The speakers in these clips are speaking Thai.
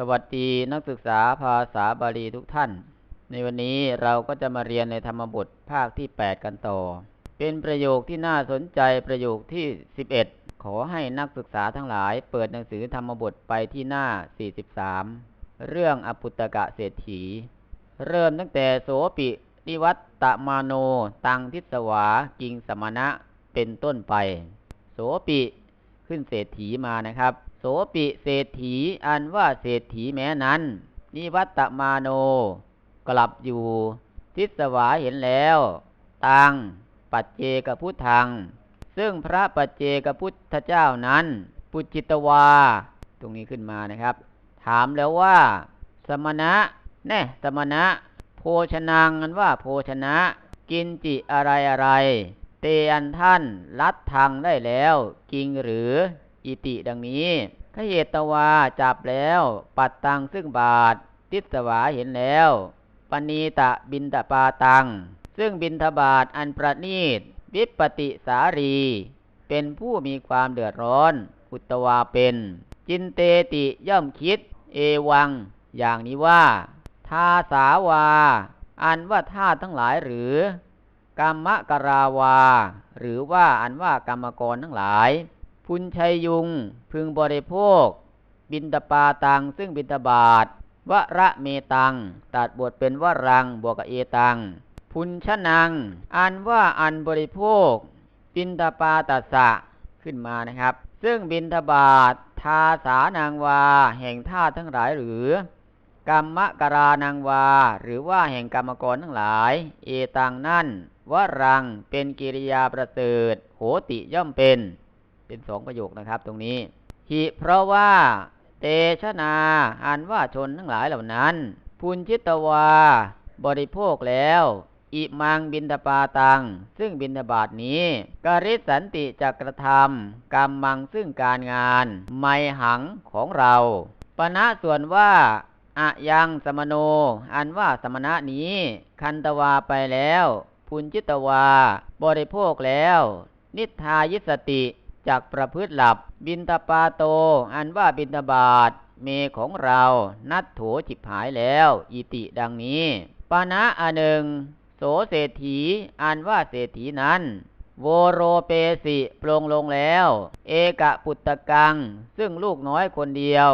สวัสดีนักศึกษาภาษาบาลีทุกท่าน ในวันนี้เราก็จะมาเรียนในธรรมบทภาคที่ 8 กันต่อ เป็นประโยคที่น่าสนใจประโยคที่ 11 ขอให้นักศึกษาทั้งหลาย เปิดหนังสือธรรมบทไปที่หน้า 43 เรื่องอปุตกะเศรษฐี เริ่มตั้งแต่โสปินิวัตตมาโน ตังทิสวา กิงสมณะเป็นต้นไป โสปิขึ้นเศรษฐีมานะครับ โสปิเศรษฐีอันว่าเศรษฐีแม้นั้น นิวัตมาโน กลับอยู่ ทิสวาเห็นแล้ว ตัง ปัจเจกพุทธัง ซึ่งพระปัจเจกพุทธเจ้านั้น ปุจิตวา ตรงนี้ขึ้นมานะครับ ถามแล้วว่า สมณะ แน่สมณะ โภชนังอันว่าโภชนะ กินจิอะไรอะไร เตอันท่านลัดทางได้แล้วกิงหรือ อิติดังนี้ขเหตวาจับแล้ว ปัดตังซึ่งบาท ติสวาเห็นแล้วปณีตะบินตปาตัง ซึ่งบินทบาทอันประนีต วิปติสารี เป็นผู้มีความเดือดร้อน อุตวาเป็น จินเตติย่อมคิด เอวัง อย่างนี้ว่า ทาสาวา อันว่าท่าทั้งหลายหรือกรรมกราวา หรือว่าอันว่ากรรมกรทั้งหลาย พุนชัยยุง พึงบริโภค บินตปาตัง ซึ่งบินตบาทวระเมตัง ตัดบทเป็นวรังบวกกับเอตัง พุนชนัง อันว่าอันบริโภค บินตปาตัสสะขึ้นมานะครับ ซึ่งบินทบาททาสานางวา แห่งท่าทั้งหลายหรือกรรมกรานางวา หรือว่าแห่งกรรมกรทั้งหลาย เอตังนั่นวรังเป็นกิริยาประเสริฐโหติย่อมเป็น เป็นสองประโยคนะครับ ตรงนี้ หิเพราะว่า เตชนาอันว่าชนทั้งหลายเหล่านั้น พุนชิตวา บริโภคแล้ว อิมังบินทปาตัง ซึ่งบินทบาทนี้ กริสันติจักกระทำกรรมมังซึ่งการงาน ไมหังของเราปณะส่วนว่าอะยังสมโน อันว่าสมณะนี้ คันตวาไปแล้ว พุนจิตวา บริโภคแล้ว นิทายิสติ จากประพฤติหลับ บินตปาโต อันว่าบินตบาทเมของเรานัดโถจิบหายแล้ว อิติดังนี้ปานะอันหนึ่ง โสเศรษฐีอันว่าเศรษฐีนั้น โวโรเปสิปลงลงแล้ว เอกะปุตตะกัง ซึ่งลูกน้อยคนเดียว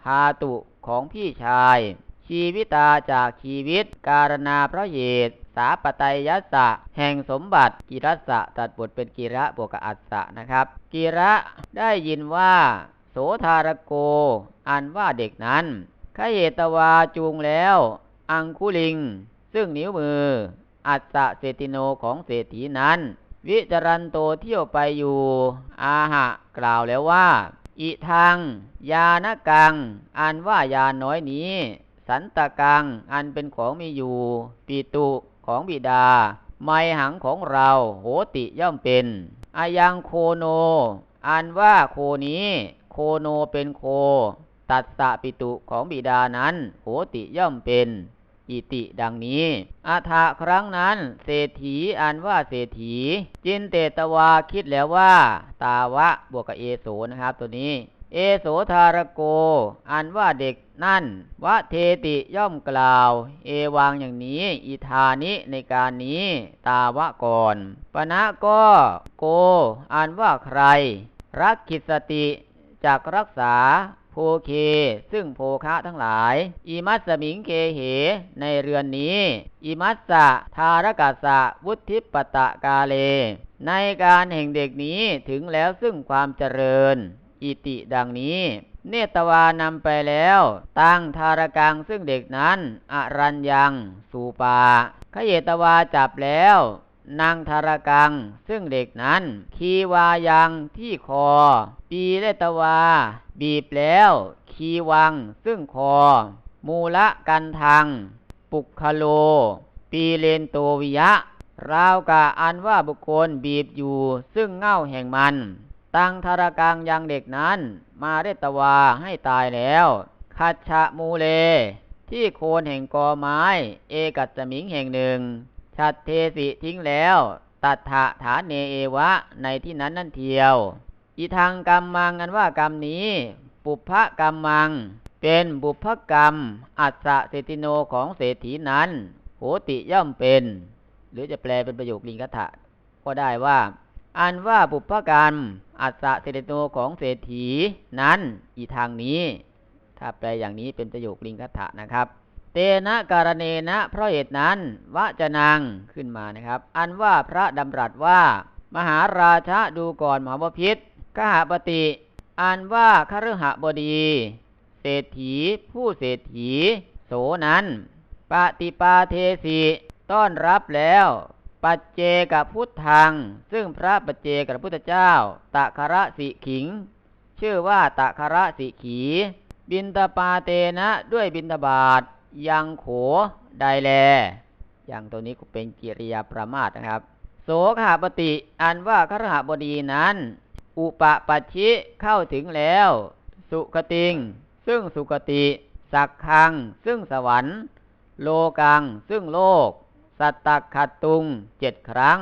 พาตุของพี่ชาย ชีวิตาจากชีวิตการนาพระเหตุ สาปไตยยัสสะ แห่งสมบัติกิรัสะตัดบทเป็นกิระบวกกับอัสสะนะครับกิระได้ยินว่า โสธารโก อันว่าเด็กนั้นขเหตวาจูงแล้ว อังคุลิง ซึ่งนิ้วมือ อัสสะเศรษฐิโนของเศรษฐีนั้น วิจารันโตเที่ยวไปอยู่ อาหะกล่าวแล้วว่า อิทัง ยานกัง อันว่ายาน้อยนี้ สันตกัง อันเป็นของมีอยู่ ปีตุ ของบิดา ไมหังของเราโหติย่อมเป็นอายังโคโน อันว่าโคนี้ โคโนเป็นโค ตัสสะปิตุของบิดานั้น โหติย่อมเป็น อิติดังนี้ อาถะครั้งนั้น เศรษฐีอันว่าเศรษฐี จินเตตวาคิดแล้วว่า ตาวะบวกกับเอโสนะครับตัวนี้ เอโสธารโก อันว่าเด็กนั่นวะเทติย่อมกล่าว เอวังอย่างนี้ อิธานิในการนี้ ตาวะก่อนปณะก็โก อันว่าใคร รักขิสติจากรักษาโพเค ซึ่งโภคะทั้งหลาย อิมัสสมิงเคเห ในเรือนนี้ อิมัสสะทารกัสสะวุธิปตะกาเล ในการแห่งเด็กนี้ถึงแล้วซึ่งความเจริญ อิติดังนี้ เนตวานำไปแล้ว ตั้งทารกังซึ่งเด็กนั้น อรัญยัง สูปาขเยตวาจับแล้วนางทารกัง ซึ่งเด็กนั้น คีวายังที่คอ ปีเลตวา บีบแล้ว คีวัง ซึ่งคอ มูละกันทัง ปุกคโล ปีเลนโตวิยะ ราวกะอันว่าบุคคลบีบอยู่ ซึ่งเง่าแห่งมัน ตังทารกังยังเด็กนั้น มาเรตวาให้ตายแล้วคัจฉะมูเล ที่โคนแห่งกอไม้ เอกัสสมิงแห่งหนึ่ง ชัดเทสิทิ้งแล้ว ตัดถะฐานเนเอวะในที่นั้นนั่นเทียว อีทางกรรมมังอันว่ากรรมนี้ ปุพพะกรรมมัง เป็นบุพกรรม อัศเศรษฐิโนของเศรษฐีนั้น โหติย่อมเป็น หรือจะแปลเป็นประโยคลิงคถะก็ได้ว่า อันว่าบุพกรรม อัศเศรษฐโนของเศรษฐีนั้นอีทางนี้ ถ้าแปลอย่างนี้เป็นประโยคลิงคถะนะครับ เตนะการเนนะเพราะเหตุนั้นวะจนังขึ้นมานะครับ อันว่าพระดำรัสว่า มหาราชะดูก่อนมหาบพิษกหปติอันว่าคฤหบดี เศรษฐี ผู้เศรษฐี โสนั้นปฏิปาเทสิต้อนรับแล้ว ปัจเจกับพุทธัง ซึ่งพระปัจเจกับพุทธเจ้าตะคระสิขิง ชื่อว่าตะคระสิขี บินตปาเตนะด้วยบินตบาทยังโขไดแลอย่างตัวนี้ก็เป็นกิริยาประมาทนะครับ โสขาปติอันว่าครหบดีนั้น อุปปัชชิเข้าถึงแล้ว สุคติง ซึ่งสุคติ สักคัง ซึ่งสวรรค์ โลกัง ซึ่งโลก สัตตขัดตุงเจ็ดครั้ง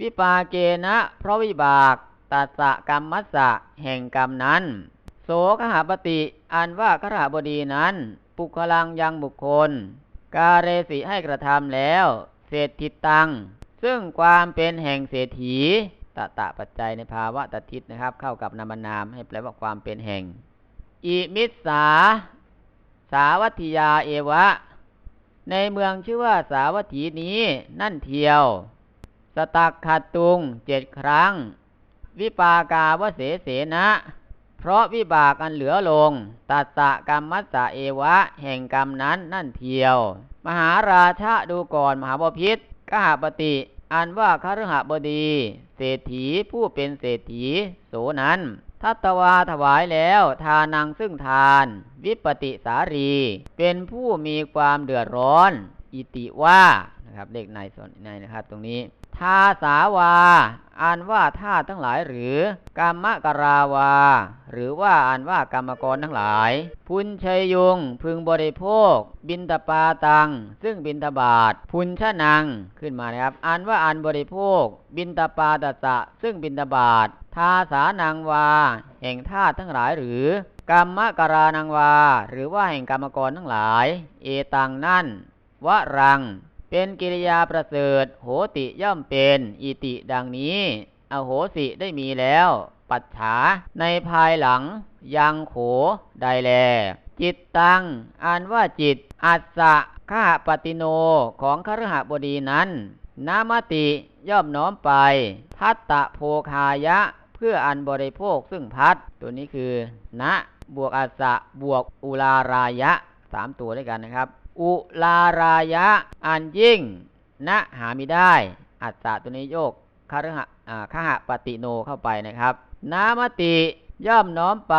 วิปาเกนะเพราะวิบากตัสะกรรมมัสสะแห่งกรรมนั้น โสขหาปติอันว่าครหบดีนั้น ปุคลังยังบุคคล กาเรสิให้กระทำแล้วเศรษฐิตัง ซึ่งความเป็นแห่งเศรษฐีตะตะปัจจัยในภาวะตทิศนะครับ เข้ากับนามนามให้แปลว่าความเป็นแห่ง อิมิสสา สาวัตถิยาเอวะ ในเมืองชื่อว่าสาวัตถีนี้นั่นเทียว สตักขัดตุงเจ็ดครั้ง วิปากาวเสเสนะ เพราะวิบากอันเหลือลง ตัสสะกรรมมัสสะเอวะ แห่งกรรมนั้นนั่นเทียว มหาราชะดูก่อนมหาบพิษกหปติอันว่าคฤหบดี เศรษฐีผู้เป็นเศรษฐีโสนั้น ทัตวาถวายแล้ว ทานังซึ่งทาน วิปติสารี เป็นผู้มีความเดือดร้อน อิติว่านะครับเลขในส่วนในนะครับตรงนี้ทาสาวาอันว่าท่าทั้งหลายหรือกรรมกราวา หรือว่าอันว่ากรรมกรทั้งหลาย พุนชัยยุงพึงบริโภค บินตปาตัง ซึ่งบินตบาท พุนชะนังขึ้นมานะครับอันว่าอันบริโภค บินตปาตสะซึ่งบินตบาท ทาสานังวา แห่งท่าทั้งหลายหรือกรรมกรานังวา หรือว่าแห่งกรรมกรทั้งหลาย เอตังนั่นวะรัง เป็นกิริยาประเสริฐ โหติย่อมเป็นอิติดังนี้ อโหสิได้มีแล้ว ปัจฉาในภายหลัง ยังโขไดแล จิตตังอ่านว่าจิต อัสสะข้าปฏิโนของคฤหบดีนั้นนามติย่อมน้อมไปพัตตะโพคายะ พื่ออันบริโภคซึ่งพัด ตัวนี้คือณบวกอัสะบวกอุลารายะสามตัวด้วยกันนะครับ อุลารายะ อันยิ่งณหามิได้ อัสสะตัวนี้โยกคฤหะอ่าคหปฏิโนเข้าไปนะครับนามติย่อมน้อมไป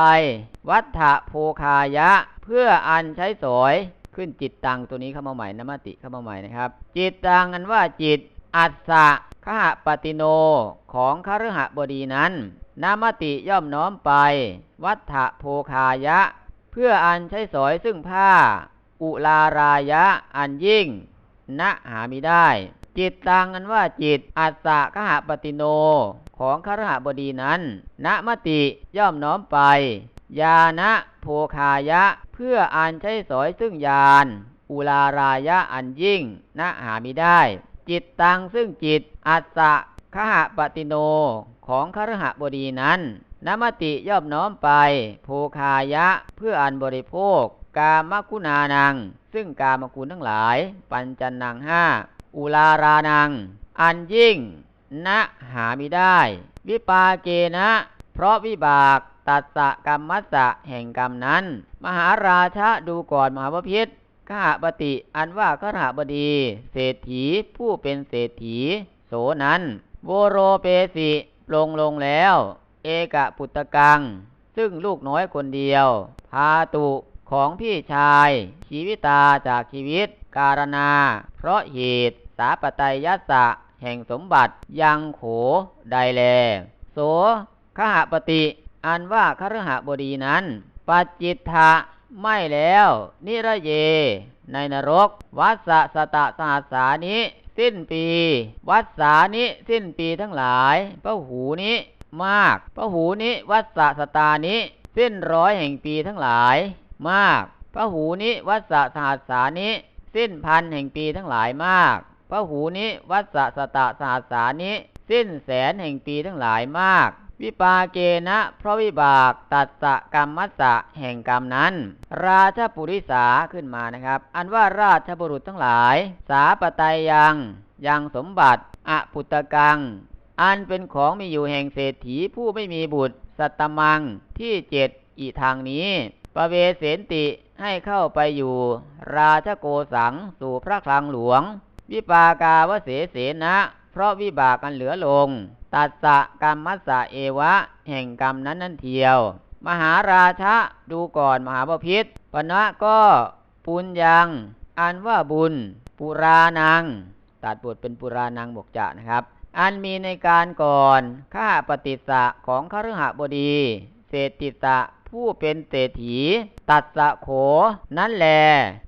วัฏฐะโพคายะ เพื่ออันใช้สอยขึ้นจิตตังตัวนี้เข้ามาใหม่นามติเข้ามาใหม่นะครับ จิตตังอันว่าจิต อัสสะ ขหปฏิโนของคฤหบดีนั้นนามติย่อมน้อมไป วัฏฐะโพคายะ เพื่ออันใช้สอยซึ่งผ้า อุลารายะอันยิ่ง ณหามิได้ จิตตังอันว่าจิตอัสสะขหปฏิโนของครหบดีนั้นณมติย่อมน้อมไป ยานะโพคายะ เพื่ออันใช้สอยซึ่งยาน อุลารายะอันยิ่ง ณหามิได้ จิตตังซึ่งจิต อัสสะขหปฏิโนของครหบดีนั้นนมติย่อมน้อมไปโภคายะเพื่ออันบริโภค กามคุณานัง ซึ่งกามคุณทั้งหลาย ปัญจันนังห้าอุลารานัง อันยิ่งณหามิได้ วิปาเกนะ เพราะวิบากตัสสะกรรมมัสสะแห่งกรรมนั้น มหาราชะดูก่อนมหาพิษข้าปฏิอันว่าขหบดี เศรษฐีผู้เป็นเศรษฐี สนั้นโวโรเปสิลงลงแล้ว เอกะปุตตะกัง ซึ่งลูกน้อยคนเดียว พาตุของพี่ชาย ชีวิตาจากชีวิต การณา เพราะเหตุสาปไตยยัสะแห่งสมบัติยังโขไดแล โสขหปฏิ อันว่าคฤหบดีนั้น ปัจจิตทะไม่แล้ว นิระเย ในนรก วัสสะสตะสหัสานิ สิ้นปี วัสสานิสิ้นปีทั้งหลายพระหูนี้มากพระหูนี้วัสสะสตานิสิ้นร้อยแห่งปีทั้งหลาย มากพระหูนี้วัสสะสหัสสานิสิ้นพันแห่งปีทั้งหลายมากพระหูนี้วัสสะสตะสหัสสานิสิ้นแสนแห่งปีทั้งหลายมาก วิปาเกนะเพราะวิบากตัดสะกรรมมัสสะแห่งกรรมนั้น ราชปุริสาขึ้นมานะครับ อันว่าราชบุรุษทั้งหลาย สาปไตยยังยังสมบัติอปุตตกัง อันเป็นของมีอยู่แห่งเศรษฐีผู้ไม่มีบุตร สัตมังที่เจ็ดอีทางนี้ปเวเสนติให้เข้าไปอยู่ ราชโกสังสู่พระคลังหลวง วิปากาวเสเสนะ เพราะวิบากกันเหลือลง ตัสสะกรรมมัสสะเอวะ แห่งกรรมนั้นนั่นเทียว มหาราชะดูก่อนมหาบพิษปณะก็ปุญญัง อันว่าบุญ ปุรานัง ตัดบทเป็นปุรานังบกจะนะครับ อันมีในการก่อน ข้าปฏิสะของคฤหบดีเศรษฐิสะผู้เป็นเศรษฐี ตัดสะโข นั่นแล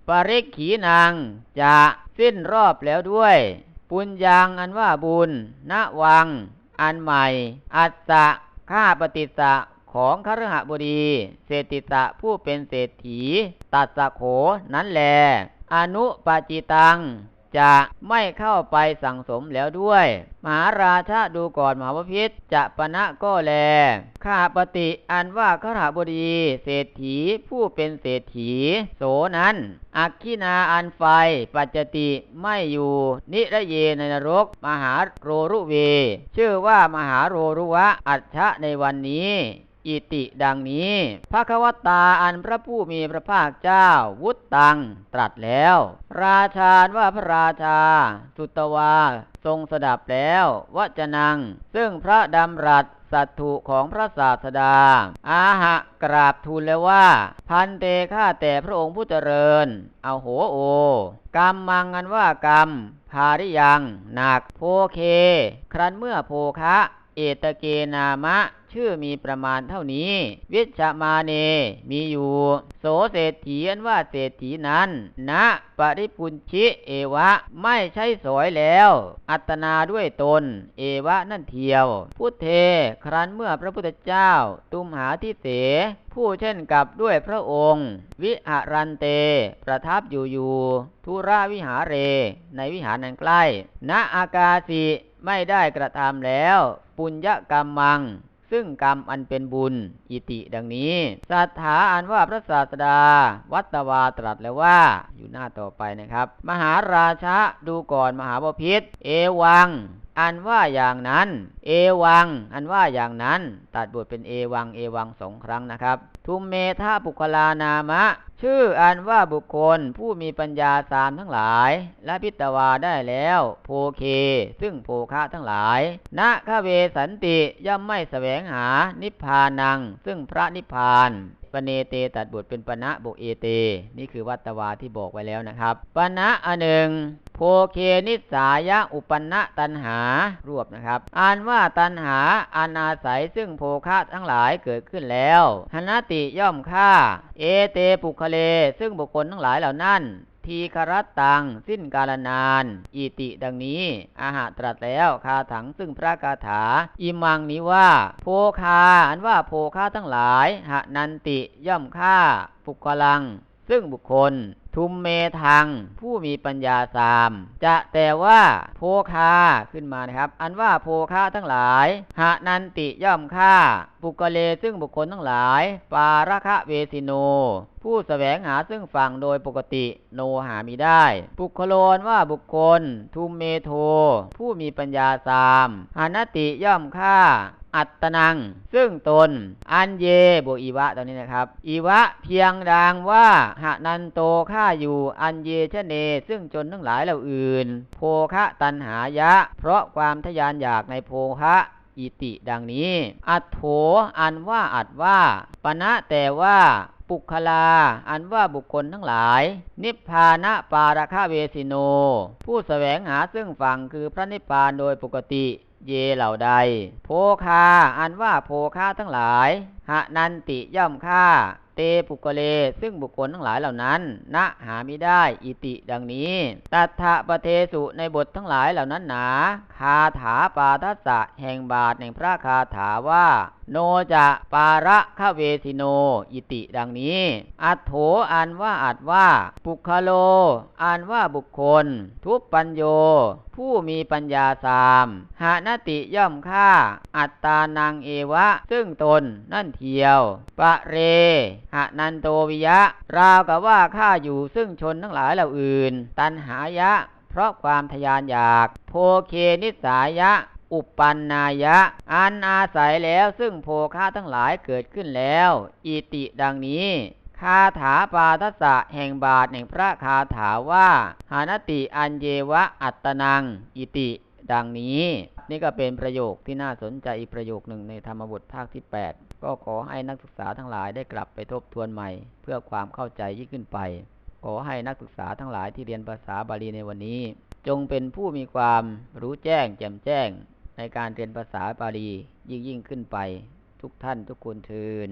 ปริกขีนางจะสิ้นรอบแล้วด้วย ปุญญังอันว่าบุญณวัง อันใหม่ อัตตะข้าปฏิสะของคฤหบดี เศรษฐิตะผู้เป็นเศรษฐี ตัดสะโขนั้นแล อนุปาจิตัง จะไม่เข้าไปสั่งสมแล้วด้วย มหาราชาดูก่อนมหาวพิษจะปณะก็แล ข้าปฏิอันว่าขหาบดีเศรษฐีผู้เป็นเศรษฐี โสนั้นอักขินาอันไฟปัจจติไม่อยู่ นิระเยในนรก มหาโรรุเว ชื่อว่ามหาโรรุวะอัจฉะในวันนี้ อิติดังนี้พระควตาอันพระผู้มีพระภาคเจ้า วุตตัง ตรัสแล้ว ราชาว่าพระราชา สุตวา ทรงสดับแล้ววจนัง ซึ่งพระดำรัสสัตถุของพระศาสดา อาหะกราบทูลแล้วว่า พันเตข้าแต่พระองค์ผู้เจริญ เอาโหโอกรรมมังอันว่ากรรม ภาริยัง หนัก โพเค ครั้นเมื่อโพคะ เอตเกนามะ ชื่อมีประมาณเท่านี้ วิชมาเน มีอยู่ โสเศรษฐีอันว่าเศรษฐีนั้นณปริปุญชิเอวะ ไม่ใช่สอยแล้ว อัตนาด้วยตน เอวะนั่นเทียว พุทเท ครั้นเมื่อพระพุทธเจ้า ตุมหาทิเส ผู้เช่นกับด้วยพระองค์ วิหารันเต ประทับอยู่อยู่ทุราวิหาเร ในวิหารนั้นใกล้ณอากาสิไม่ได้กระทำแล้ว ปุญญกรรมมัง ซึ่งกรรมอันเป็นบุญ อิติดังนี้สัทธาอันว่าพระศาสดา วัตวาตรัสแล้วว่า อยู่หน้าต่อไปนะครับ มหาราชะดูก่อนมหาบพิษเอวัง อันว่าอย่างนั้น เอวัง อันว่าอย่างนั้น ตัดบทเป็นเอวัง เอวังสองครั้งนะครับ ทุมเมธาปุคลานามะ ชื่ออันว่าบุคคลผู้มีปัญญาสามทั้งหลาย และพิตวาได้แล้ว โพเค ซึ่งโภคะทั้งหลายณคเวสันติย่อมไม่แสวงหานิพพานัง ซึ่งพระนิพพานปเนเตตัดบทเป็นปณะบกเอเต นี่คือวัตวาที่บอกไว้แล้วนะครับปณะอันหนึ่ง โพเคนิสายะอุปนะตันหารวบนะครับ อ่านว่าตันหาอานาศัยซึ่งโภคะทั้งหลายเกิดขึ้นแล้วหนติย่อมฆ่า เอเตปุคเล ซึ่งบุคคลทั้งหลายเหล่านั้นทีครัตตัง สิ้นกาลนาน อิติดังนี้ อาหาตรัสแล้วคาถังซึ่งพระคาถา อิมังนี้ว่า โพคา อันว่าโพคาทั้งหลายหะนันติย่อมฆ่าปุคลัง ซึ่งบุคคล ทุมเมทัง ผู้มีปัญญาสาม จะแต่ว่าโพคาขึ้นมานะครับ อันว่าโพคาทั้งหลายหะนันติย่อมฆ่า ปุกเลซึ่งบุคคลทั้งหลาย ปาระคะเวสิโน ผู้แสวงหาซึ่งฝั่งโดยปกติโนหามีได้ ปุคโลนว่าบุคคล ทุมเมโท ผู้มีปัญญาสามหานติย่อมฆ่า อัตตนัง ซึ่งตน อันเยบวกอีวะตรงนี้นะครับ อีวะเพียงดังว่าหะนันโตฆ่าอยู่อันเยชเน ซึ่งจนทั้งหลายเหล่าอื่นโภคะตันหายะ เพราะความทะยานอยากในโภคะอิติดังนี้ อัตโถอันว่าอัดว่า ปณะแต่ว่าปุคลา อันว่าบุคคลทั้งหลาย นิพพานะปาราคาเวสิโน ผู้แสวงหาซึ่งฝั่งคือพระนิพพานโดยปกติ เยเหล่าใดโภคา อันว่าโภคาทั้งหลายหะนันติย่อมฆ่า เตปุกเล ซึ่งบุคคลทั้งหลายเหล่านั้น ณหาไม่ได้อิติดังนี้ ตัทะปะเทสุในบททั้งหลายเหล่านั้นหนา คาถาปาทัสสะแห่งบาทแห่งพระคาถาว่า โนจะปาระคะเวสิโน อิติดังนี้ อัตโถอันว่าอัดว่าปุคโลอันว่าบุคคล ทุปปัญโย ผู้มีปัญญาสามหานติย่อมฆ่า อัตตานังเอวะ ซึ่งตนนั่นเทียว ปะเรหนันโตวิยะ ราวกับว่าข้าอยู่ซึ่งชนทั้งหลายเหล่าอื่น ตันหายะ เพราะความทยานอยาก โพเคนิสายะ อุปปันนายะ อันอาศัยแล้วซึ่งโภคาทั้งหลายเกิดขึ้นแล้ว อิติดังนี้ คาถาปาทัสสะแห่งบาทแห่งพระคาถาว่าหานติอันเยวะอัตตนัง อิติดังนี้ นี่ก็เป็นประโยคที่น่าสนใจอีกประโยคหนึ่งในธรรมบทภาคที่ 8 ก็ขอให้นักศึกษาทั้งหลายได้กลับไปทบทวนใหม่ เพื่อความเข้าใจยิ่งขึ้นไป ขอให้นักศึกษาทั้งหลายที่เรียนภาษาบาลีในวันนี้ จงเป็นผู้มีความรู้แจ้งแจ่มแจ้ง ในการเรียนภาษาบาลียิ่งยิ่งขึ้นไปทุกท่านทุกคนเทิน